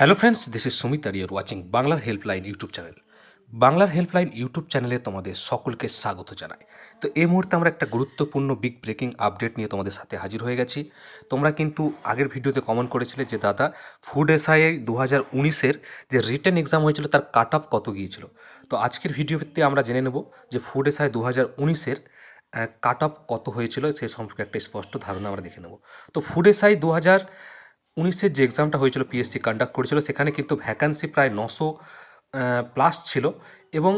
Hello friends this is Sumit R you're watching Banglar helpline YouTube channel Banglar helpline YouTube চ্যানেলে তোমাদের সকলকে স্বাগত জানাই। তো এই মুহূর্তে আমরা একটা গুরুত্বপূর্ণ বিগ ব্রেকিং আপডেট নিয়ে তোমাদের সাথে হাজির হয়ে গেছি। তোমরা কিন্তু আগের ভিডিওতে কমেন্ট করেছিলে যে দাদা ফুড এসআইআই দু হাজার উনিশের যে রিটেন এক্সাম হয়েছিল তার কাট অফ কত গিয়েছিল। তো আজকের ভিডিওতে আমরা জেনে নেব যে ফুড এসআই দু হাজার উনিশের কাট অফ কত হয়েছিল সে সম্পর্কে একটা স্পষ্ট ধারণা আমরা দেখে নেব। তো ফুড এসআই দু হাজার উনিশের যে এক্সামটা হয়েছিল পিএসসি কন্ডাক্ট করেছিল, সেখানে কিন্তু ভ্যাকান্সি প্রায় নশো প্লাস ছিল এবং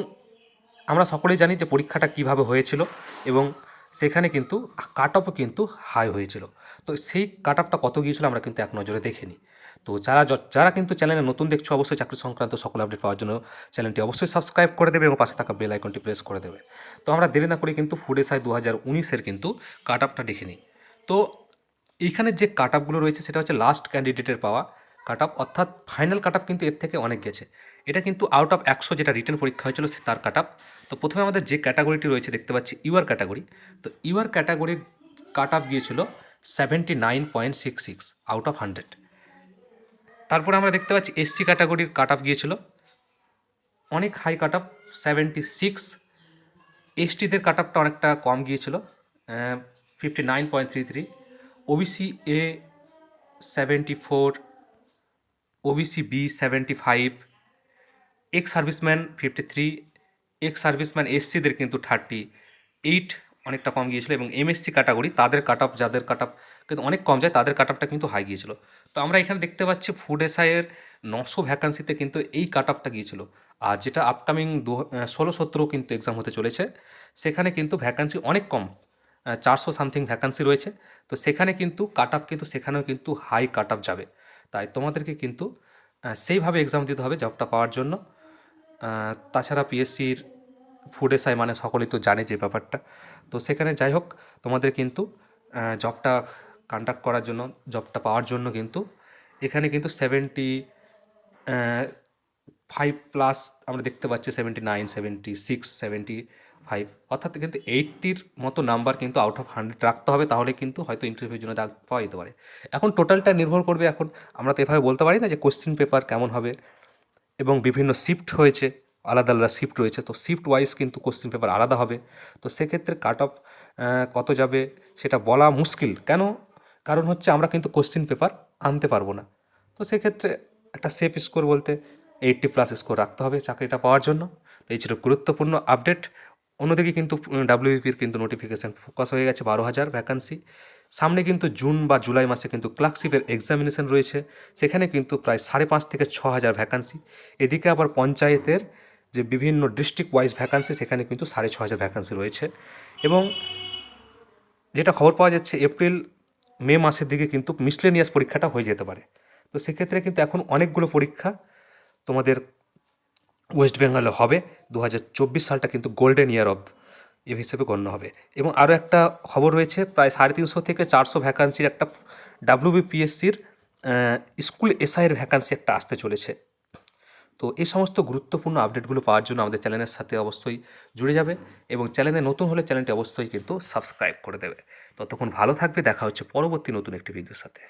আমরা সকলেই জানি যে পরীক্ষাটা কীভাবে হয়েছিল এবং সেখানে কিন্তু কাট অফও কিন্তু হাই হয়েছিল। তো সেই কাট অফটা কত গিয়েছিল আমরা কিন্তু এক নজরে দেখে নিই তো যারা যারা কিন্তু চ্যানেলে নতুন দেখছ, অবশ্যই চাকরি সংক্রান্ত সকল আপডেট পাওয়ার জন্য চ্যানেলটি অবশ্যই সাবস্ক্রাইব করে দেবে এবং পাশে থাকা বেল আইকনটি প্রেস করে দেবে। তো আমরা দেরি না করে কিন্তু ফুড এসআই দু হাজার উনিশের কিন্তু কাট অফটা দেখে নিই। তো এইখানে যে কাট আপগুলো রয়েছে, সেটা হচ্ছে লাস্ট ক্যান্ডিডেটের পাওয়া কাট আপ অর্থাৎ ফাইনাল কাট আপ কিন্তু এর থেকে অনেক গেছে। এটা কিন্তু আউট অফ একশো যেটা রিটার্ন পরীক্ষা হয়েছিল, সে তার কাট আপ তো প্রথমে আমাদের যে ক্যাটাগরিটি রয়েছে, দেখতে পাচ্ছি ইউআর ক্যাটাগরি তো ইউআর ক্যাটাগরির কাট আপ গিয়েছিল seventy nine point six six out of hundred তারপরে আমরা দেখতে পাচ্ছি এসসি ক্যাটাগরির কাট আপ গিয়েছিল। অনেক high cut off seventy six এসটিদের কাট আপটা অনেকটা কম গিয়েছিল fifty nine point three three OBC A seventy four OBC B seventy five ex serviceman fifty three ex serviceman এসসিদের কিন্তু থার্টি এইট অনেকটা কম গিয়েছিল এবং এমএসসি ক্যাটাগরি তাদের কাট অফ যাদের কাট অফ কিন্তু অনেক কম যায়, তাদের কাট অফটা কিন্তু হাই গিয়েছিল। তো আমরা এখানে দেখতে পাচ্ছি ফুড এসআইয়ের নশো ভ্যাকান্সিতে কিন্তু এই কাট অফটা গিয়েছিল। আর যেটা আপকামিং দু ষোলো সতেরো কিন্তু এক্সাম হতে চলেছে, সেখানে কিন্তু ভ্যাকান্সি অনেক কম। চারশো সামথিং ভ্যাকান্সি রয়েছে। তো সেখানে কিন্তু কাট অফ কিন্তু, সেখানেও কিন্তু হাই কাট অফ যাবে। তাই তোমাদেরকে কিন্তু সেইভাবে এক্সাম দিতে হবে জবটা পাওয়ার জন্য। তাছাড়া পিএসসির ফুড এসআই মানে সকলেই তো জানে যে ব্যাপারটা। তো সেখানে যাই হোক, তোমাদের কিন্তু জবটা কন্ডাক্ট করার জন্য জবটা পাওয়ার জন্য কিন্তু, এখানে কিন্তু সেভেন্টি ফাইভ প্লাস আমরা দেখতে পাচ্ছি seventy nine seventy six seventy five অর্থাৎ কিন্তু এইটটির মতো নাম্বার কিন্তু আউট অফ হান্ড্রেড রাখতে হবে, তাহলে কিন্তু হয়তো ইন্টারভিউর জন্য ডাক পাওয়া যেতে পারে। এখন টোটালটা নির্ভর করবে এখন, আমরা তো এভাবে বলতে পারি না যে কোশ্চেন পেপার কেমন হবে এবং বিভিন্ন শিফট হয়েছে, আলাদা আলাদা শিফট রয়েছে। তো শিফট ওয়াইজ কিন্তু কোশ্চেন পেপার আলাদা হবে। তো সেক্ষেত্রে কাট অফ কত যাবে সেটা বলা মুশকিল। কেন? কারণ হচ্ছে আমরা কিন্তু কোশ্চেন পেপার আনতে পারব না। তো সেক্ষেত্রে একটা সেফ স্কোর বলতে এইটটি প্লাস স্কোর রাখতে হবে চাকরিটা পাওয়ার জন্য। তো এই ছিল গুরুত্বপূর্ণ আপডেট অন্যদিকে কিন্তু ডাব্লিউবিপির কিন্তু নোটিফিকেশান ফোকাস হয়ে গেছে বারো হাজার ভ্যাকান্সি সামনে কিন্তু জুন বা জুলাই মাসে কিন্তু ক্লার্কশিপের এক্সামিনেশন রয়েছে। সেখানে কিন্তু প্রায় সাড়ে পাঁচ থেকে ছ হাজার ভ্যাকান্সি এদিকে আবার পঞ্চায়েতের যে বিভিন্ন ডিস্ট্রিক্ট ওয়াইজ ভ্যাকান্সি সেখানে কিন্তু সাড়ে ছ হাজার ভ্যাকান্সি রয়েছে। এবং যেটা খবর পাওয়া যাচ্ছে এপ্রিল মে মাসের দিকে কিন্তু মিসলেনিয়াস পরীক্ষাটা হয়ে যেতে পারে। তো সেক্ষেত্রে কিন্তু এখন অনেকগুলো পরীক্ষা তোমাদের ওয়েস্ট বেঙ্গলে হবে। দু হাজার চব্বিশ সালটা কিন্তু গোল্ডেন ইয়ার অফ এ হিসেবে গণ্য হবে। এবং আরও একটা খবর রয়েছে, প্রায় সাড়ে তিনশো থেকে চারশো ভ্যাকান্সির একটা ডাব্লিউবিপিএসসির স্কুল এসআইয়ের ভ্যাকান্সি একটা আসতে চলেছে। তো এই সমস্ত গুরুত্বপূর্ণ আপডেটগুলো পাওয়ার জন্য আমাদের চ্যানেলের সাথে অবশ্যই জুড়ে যাবে এবং চ্যানেলে নতুন হলে চ্যানেলটি অবশ্যই কিন্তু সাবস্ক্রাইব করে দেবে। ততক্ষণ ভালো থাকবে, দেখা হচ্ছে পরবর্তী নতুন একটি ভিডিওর সাথে।